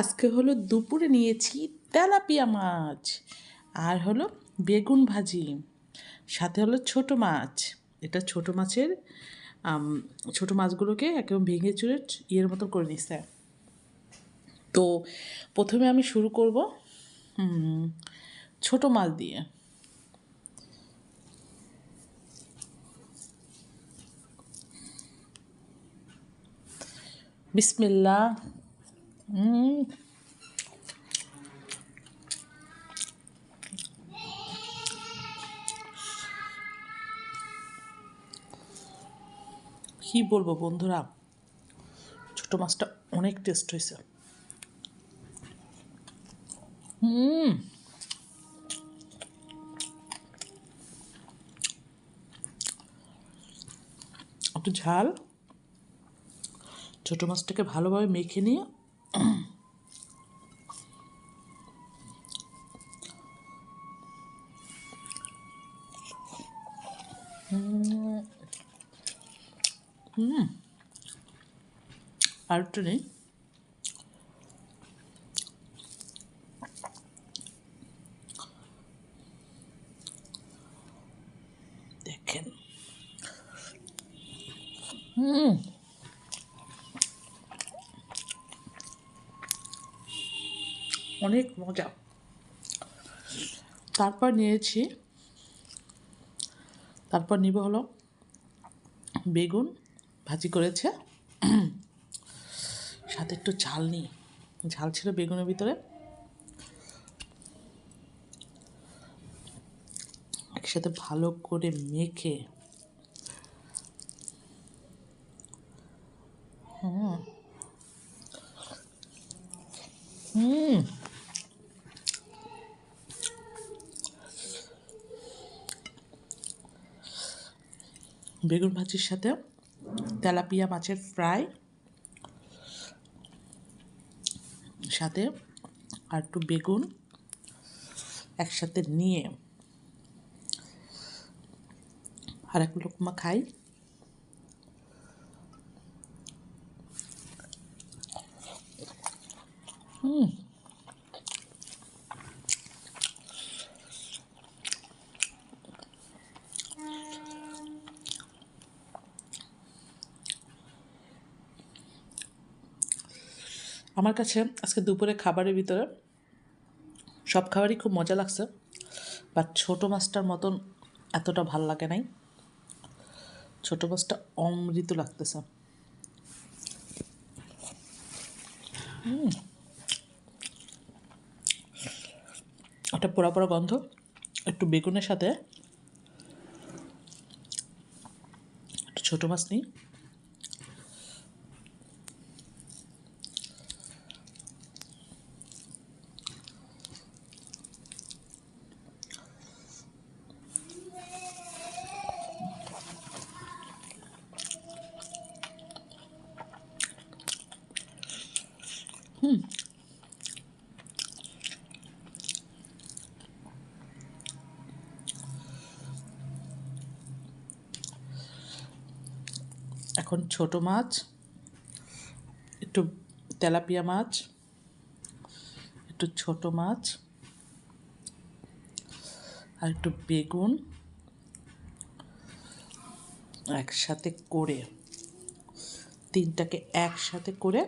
আজকে হলো দুপুরে নিয়েছি তেলাপিয়া মাছ আর হলো বেগুন ভাজি, সাথে হলো ছোট মাছ। এটা ছোট মাছের ছোট মাছগুলোকে একদম ভেঙে চুরে ইয়ের মতো করে নিছে। তো প্রথমে আমি শুরু করব ছোট মাছ দিয়ে। বিসমিল্লা কি বলব বন্ধুরা? ছোট মাছটা অনেক টেস্ট হয়েছে। হুম। একটু ঝাল। ছোট মাছটাকে ভালোভাবে মেখে নিয়ে হুম আর একটু নেই দেখেন হুম অনেক মজা। তারপর নিয়েছি তারপর নিব হলো বেগুন, ভাজি করেছে। সাথে একটু ঝাল নিই। ঝাল ছিল বেগুনের ভিতরে। একসাথে ভালো করে মেখে। হুম। হুম। বেগুন ভাজির সাথে তেলাপিয়া মাছের ফ্রাই, সাথে আর একটু বেগুন একসাথে নিয়ে আর এক লোকমা খাই। হুম। আমার কাছে আজকে দুপুরে খাবারের ভিতরে সব খাবারই খুব মজা লাগছে বাট ছোটো মাছটার মতন এতটা ভালো লাগে নাই। ছোটো মাছটা অমৃত লাগতেছে। একটা পোড়া পোড়া গন্ধ, একটু বেগুনের সাথে, একটু ছোটো মাছ নিই। এখন ছোট মাছ, একটু তেলাপিয়া মাছ, একটু ছোট মাছ, আর একটু বেগুন, একসাথে করে, তিনটাকে একসাথে করে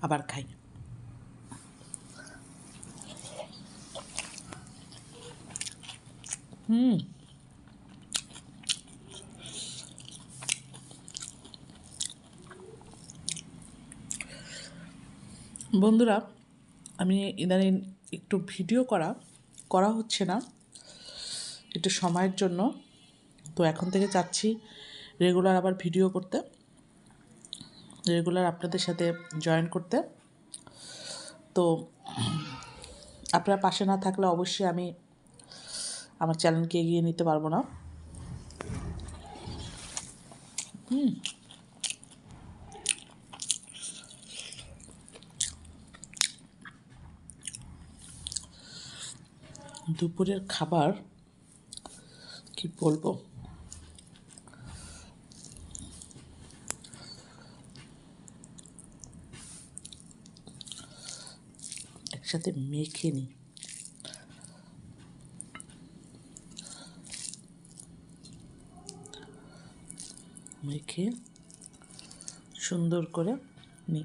আবার খাই। হুম। বন্ধুরা, আমি ইদানিং একটু ভিডিও করা করা হচ্ছে না, একটু সময়ের জন্য। তো এখন থেকে চাচ্ছি রেগুলার আবার ভিডিও করতে, রেগুলার আপনাদের সাথে জয়েন করতে। তো আপনারা পাশে না থাকলে অবশ্যই আমি আমার চ্যানেলকে এগিয়ে নিতে পারব না। হুম। দুপুরের খাবার কি বলব? একসাথে মেখে নিই। মেখে সুন্দর করে নিই।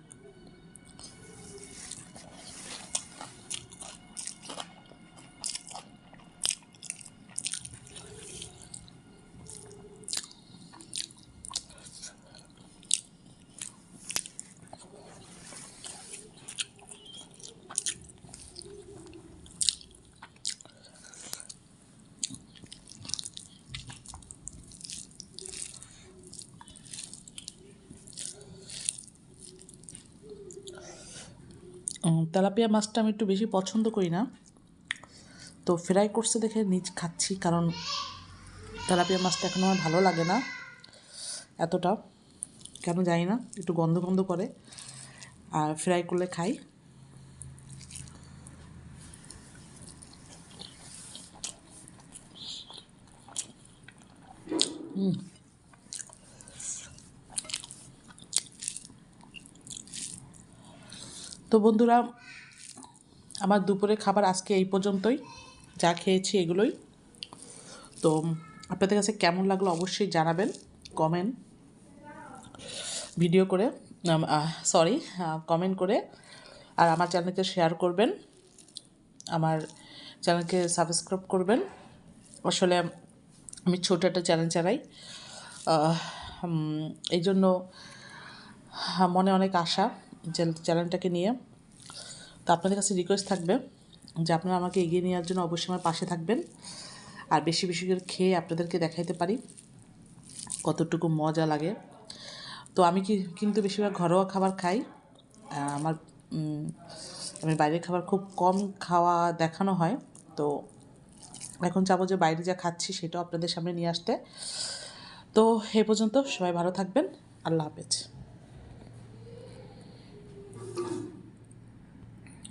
তেলাপিয়া মাছটা আমি একটু বেশি পছন্দ করি না। তো ফ্রাই করছে দেখে নিজ খাচ্ছি কারণ তেলাপিয়া মাছটা এখন আমার ভালো লাগে না এতটা। কেন জানি না, একটু গন্ধ গন্ধ করে। আর ফ্রাই করলে খাই। হুম তো বন্ধুরা, আমার দুপুরে খাবার আজকে এই পর্যন্তই। যা খেয়েছি এগুলোই। তো আপনাদের কাছে কেমন লাগল অবশ্যই জানাবেন কমেন্ট ভিডিও করে সরি কমেন্ট করে, আর আমার চ্যানেলকে শেয়ার করবেন, আমার চ্যানেলকে সাবস্ক্রাইব করবেন। আসলে আমি ছোটো একটা চ্যানেল চালাই এই জন্য মনে অনেক আশা। চ্যানেলটাকে নিয়ে। তো আপনাদের কাছে রিকোয়েস্ট থাকবে যে আপনারা আমাকে এগিয়ে নেওয়ার জন্য অবশ্যই আমার পাশে থাকবেন। আর বেশি বেশি করে খেয়ে আপনাদেরকে দেখাইতে পারি কতটুকু মজা লাগে। তো আমি কি, কিন্তু বেশিরভাগ ঘরোয়া খাবার খাই। আমার আমি বাইরের খাবার খুব কম খাওয়া দেখানো হয়। তো এখন চাবো যে বাইরে যা খাচ্ছি সেটাও আপনাদের সামনে নিয়ে আসতে। তো এ পর্যন্ত সবাই ভালো থাকবেন। আল্লাহ হাফেজ।